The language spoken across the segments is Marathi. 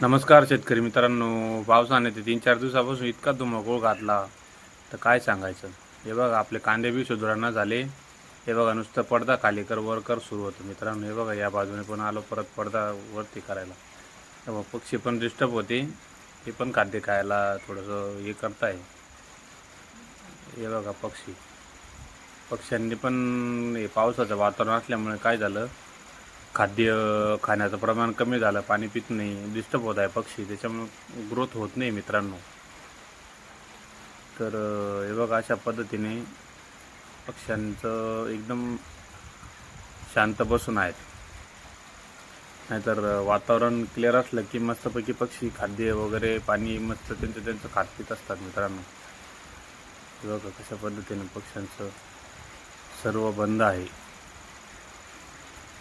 नमस्कार शेतकरी मित्रांनो. पावसाने ते तीन चार दिवसापासून इतका धुमाकूळ घातला. तर काय सांगायचं? हे बघा आपले कांदे बी सुधारणा झाले. हे बघा नुसतं पडदा खाली कर वर कर सुरू होतं. मित्रांनो हे बघा या बाजूने पण आलो परत पडदा वरती करायला. तेव्हा पक्षी पण डिस्टर्ब होते. ते पण खाद्य खायला थोडंसं हे करताय. हे बघा पक्षी. पक्ष्यांनी पण हे पावसाचं वातावरण असल्यामुळे काय झालं? खाद्य खाण्याचं प्रमाण कमी झालं पाणी पित नाही डिस्टर्ब होत आहे पक्षी त्याच्यामुळे ग्रोथ होत नाही मित्रांनो. तर हे बघा अशा पद्धतीने पक्ष्यांचं एकदम शांत बसून आहेत. नाहीतर वातावरण क्लिअर असलं की मस्तपैकी पक्षी खाद्य वगैरे पाणी मस्त त्यांचं त्यांचं खात पित असतात मित्रांनो. बघा कशा पद्धतीने पक्ष्यांचं सर्व बंद आहे.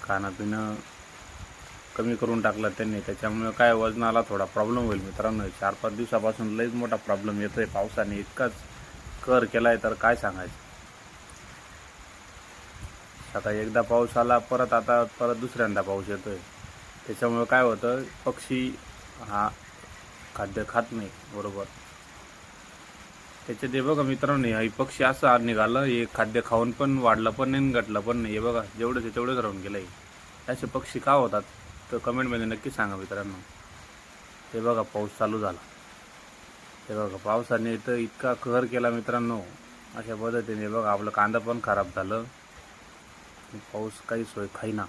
खाणंपिणं कमी करून टाकलं त्यांनी. त्याच्यामुळे काय वजनाला थोडा प्रॉब्लेम होईल मित्रांनो. चार पाच दिवसापासून लईच मोठा प्रॉब्लेम येतो आहे पावसाने. इतकाच कर केलाय तर काय सांगायचं? सकाळी एकदा पाऊस आला परत आता परत दुसऱ्यांदा पाऊस येतोय. त्याच्यामुळे काय होतं? पक्षी हा खाद्य खात नाही. बरोबर? त्याच्यात हे बघा मित्रांनो हा पक्षी असं आज निघालं हे खाद्य खाऊन पण वाढलं पण नाही आणि घटलं पण नाही. हे बघा जेवढं ते तेवढंच राहून गेलं हे. असे पक्षी का होतात? तर कमेंटमध्ये नक्की सांगा मित्रांनो. हे बघा पाऊस चालू झाला. हे बघा पावसाने इथं इतका कहर केला मित्रांनो. अशा पद्धतीने बघा आपलं कांदा पण खराब झालं. पाऊस काही सोय खाईना.